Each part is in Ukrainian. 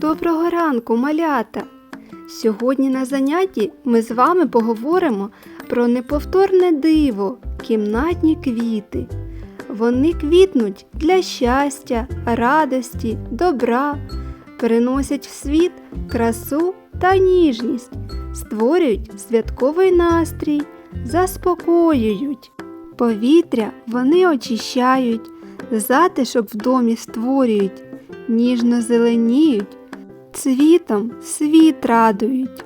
Доброго ранку, малята! Сьогодні на занятті ми з вами поговоримо про неповторне диво кімнатні квіти. Вони квітнуть для щастя, радості, добра, приносять в світ красу та ніжність, створюють святковий настрій, заспокоюють. Повітря вони очищають, затишок в домі створюють, ніжно зеленіють, цвітом світ радують.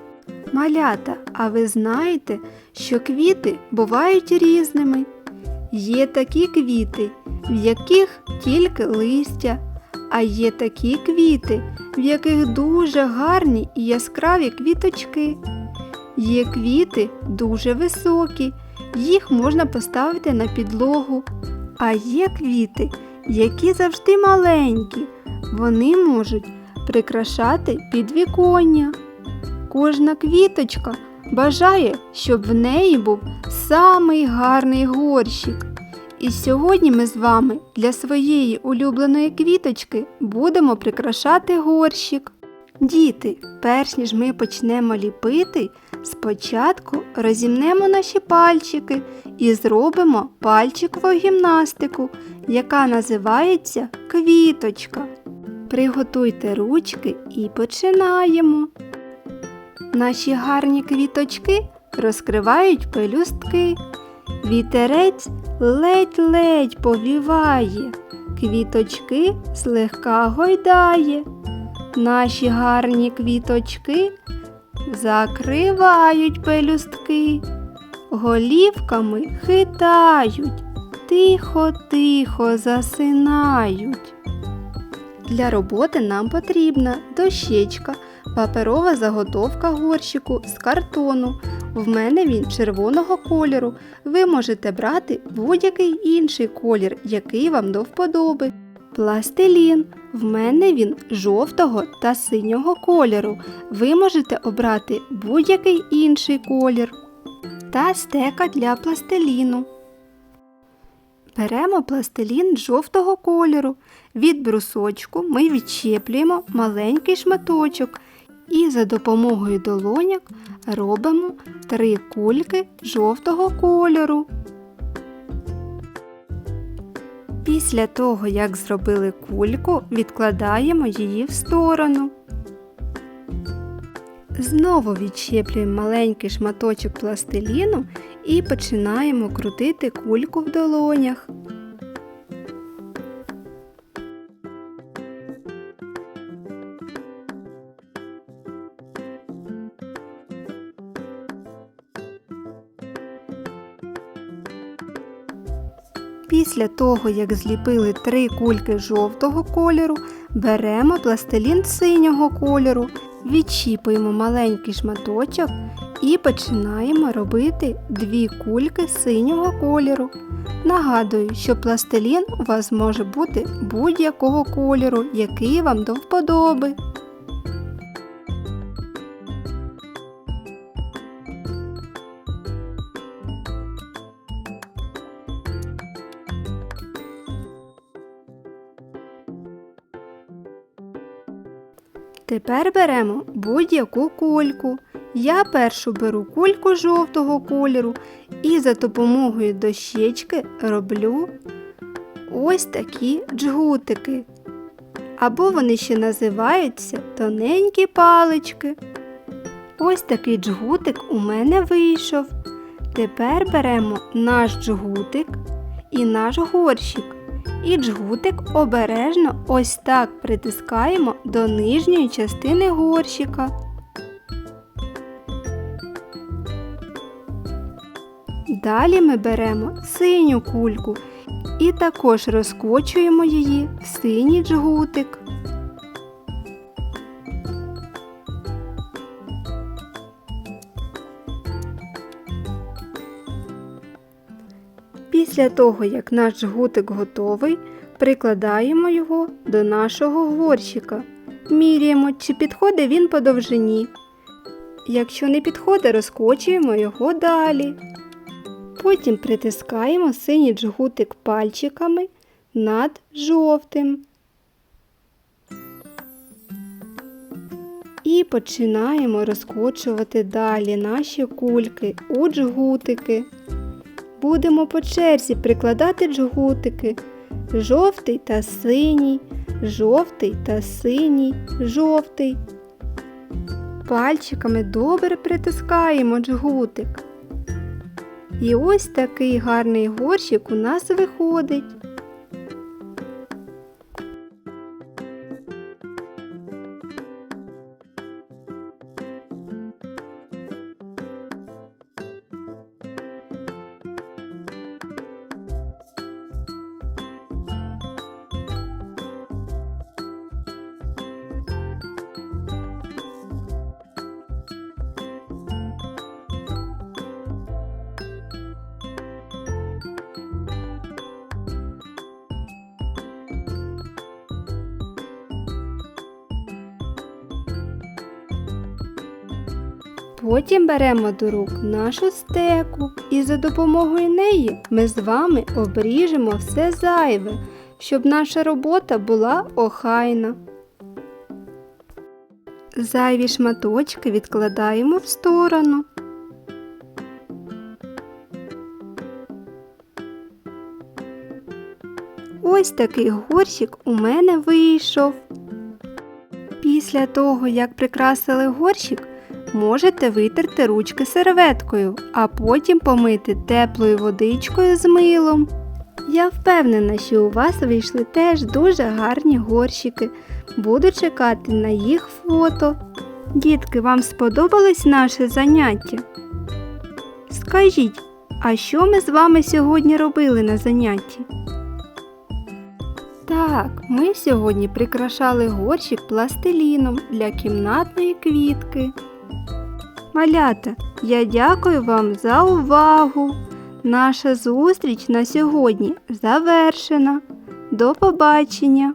Малята, а ви знаєте, що квіти бувають різними? Є такі квіти, в яких тільки листя, а є такі квіти, в яких дуже гарні і яскраві квіточки. Є квіти дуже високі, їх можна поставити на підлогу. А є квіти, які завжди маленькі, вони можуть прикрашати підвіконня. Кожна квіточка бажає, щоб в неї був самий гарний горщик. І сьогодні ми з вами для своєї улюбленої квіточки будемо прикрашати горщик. Діти, перш ніж ми почнемо ліпити, спочатку розімнемо наші пальчики і зробимо пальчикову гімнастику, яка називається квіточка. Приготуйте ручки і починаємо. Наші гарні квіточки розкривають пелюстки. Вітерець ледь-ледь повіває, квіточки злегка гойдає. Наші гарні квіточки закривають пелюстки, голівками хитають, тихо-тихо засинають. Для роботи нам потрібна дощечка, паперова заготовка горщику з картону. В мене він червоного кольору. Ви можете брати будь-який інший колір, який вам до вподоби. Пластилін. В мене він жовтого та синього кольору. Ви можете обрати будь-який інший колір. Та стека для пластиліну. Беремо пластилін жовтого кольору. Від брусочку ми відчеплюємо маленький шматочок і за допомогою долоняк робимо три кульки жовтого кольору. Після того, як зробили кульку, відкладаємо її в сторону. Знову відщеплюємо маленький шматочок пластиліну і починаємо крутити кульку в долонях. Після того, як зліпили три кульки жовтого кольору, беремо пластилін синього кольору, відчіпуємо маленький шматочок і починаємо робити дві кульки синього кольору. Нагадую, що пластилін у вас може бути будь-якого кольору, який вам до вподоби. Тепер беремо будь-яку кульку. Я першу беру кульку жовтого кольору і за допомогою дощечки роблю ось такі джгутики. Або вони ще називаються тоненькі палички. Ось такий джгутик у мене вийшов. Тепер беремо наш джгутик і наш горщик. І джгутик обережно ось так притискаємо до нижньої частини горщика. Далі ми беремо синю кульку і також розкочуємо її в синій джгутик. Після того, як наш жгутик готовий, прикладаємо його до нашого горщика. Міряємо, чи підходить він по довжині. Якщо не підходить, розкочуємо його далі. Потім притискаємо синій джгутик пальчиками над жовтим. І починаємо розкочувати далі наші кульки у джгутики. Будемо по черзі прикладати джгутики. Жовтий та синій, жовтий та синій, жовтий. Пальчиками добре притискаємо джгутик. І ось такий гарний горщик у нас виходить. Потім беремо до рук нашу стеку і за допомогою неї ми з вами обріжемо все зайве, щоб наша робота була охайна. Зайві шматочки відкладаємо в сторону. Ось такий горщик у мене вийшов. Після того, як прикрасили горщик, можете витерти ручки серветкою, а потім помити теплою водичкою з милом. Я впевнена, що у вас вийшли теж дуже гарні горщики. Буду чекати на їх фото. Дітки, вам сподобалось наше заняття? Скажіть, а що ми з вами сьогодні робили на занятті? Так, ми сьогодні прикрашали горщик пластиліном для кімнатної квітки. Малята, я дякую вам за увагу. Наша зустріч на сьогодні завершена. До побачення!